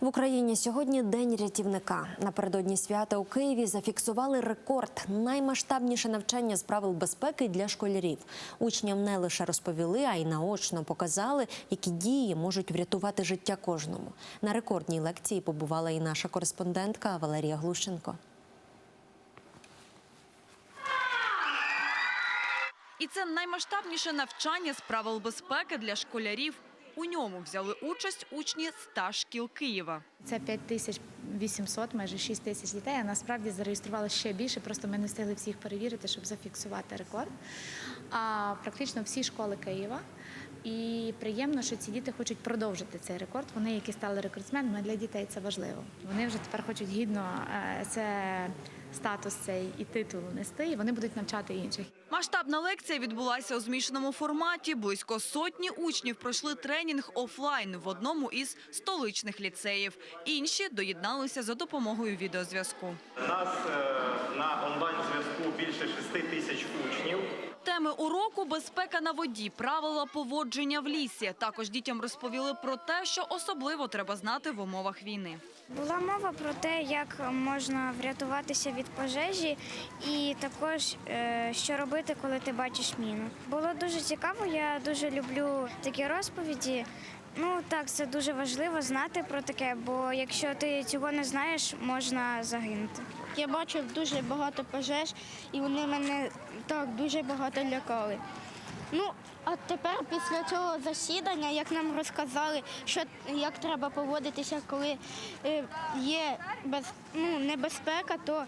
В Україні сьогодні день рятівника. Напередодні свята у Києві зафіксували рекорд наймасштабніше навчання з правил безпеки для школярів. Учням не лише розповіли, а й наочно показали, які дії можуть врятувати життя кожному. На рекордній лекції побувала і наша кореспондентка Валерія Глущенко. І це наймасштабніше навчання з правил безпеки для школярів. У ньому взяли участь учні 100 шкіл Києва. Це 5800, майже 6 тисяч дітей. А насправді зареєстрували ще більше. Просто ми не встигли всіх перевірити, щоб зафіксувати рекорд. А практично всі школи Києва. І приємно, що ці діти хочуть продовжити цей рекорд. Вони, які стали рекордсменами, для дітей це важливо. Вони вже тепер хочуть гідно е, це статус цей і титул нести, і вони будуть навчати інших. Масштабна лекція відбулася у змішаному форматі. Близько сотні учнів пройшли тренінг офлайн в одному із столичних ліцеїв. Інші доєдналися за допомогою відеозв'язку. Нас е, на онлайн-зв'язку більше 6 тисяч учнів. Теми уроку безпека на воді, правила поводження в лісі. Також дітям розповіли про те, що особливо треба знати в умовах війни. Була мова про те, як можна врятуватися від пожежі, і також е, що робити, коли ти бачиш міну. Було дуже цікаво. Я дуже люблю такі розповіді. Ну так, це дуже важливо знати про таке, бо якщо ти цього не знаєш, можна загинути. Я бачив дуже багато пожеж, і вони мене так дуже багато лякали. Ну, а тепер після цього засідання, як нам розказали, що як треба поводитися, коли е, є без, ну, небезпека, то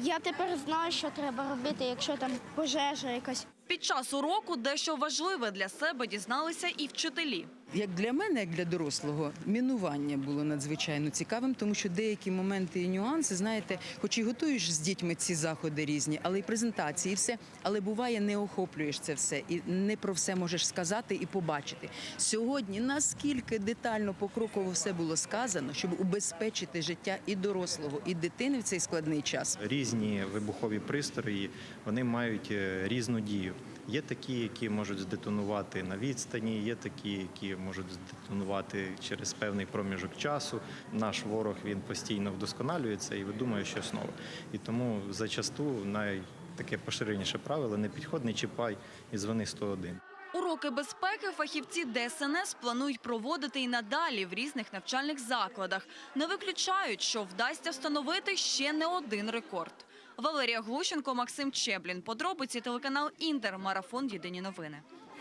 я тепер знаю, що треба робити, якщо там пожежа якась. Під час уроку дещо важливе для себе дізналися і вчителі. Як для мене, як для дорослого, мінування було надзвичайно цікавим, тому що деякі моменти і нюанси, знаєте, хоч і готуєш з дітьми ці заходи різні, але й презентації, і все, але буває, не охоплюєш це все і не про все можеш сказати і побачити. Сьогодні наскільки детально покроково все було сказано, щоб убезпечити життя і дорослого, і дитини в цей складний час. Різні вибухові пристрої вони мають е, різну дію. Є такі, які можуть здетонувати на відстані, є такі, які можуть здетонувати через певний проміжок часу. Наш ворог він постійно вдосконалюється і видумує щось нове. І тому зачасту най таке поширеніше правило не підходь, не чіпай і дзвони 101. Уроки безпеки фахівці ДСНС планують проводити і надалі в різних навчальних закладах. Не виключають, що вдасться встановити ще не один рекорд. Валерія Глущенко, Максим Чеблін. Подробиці телеканал Інтер. Марафон. Єдині новини.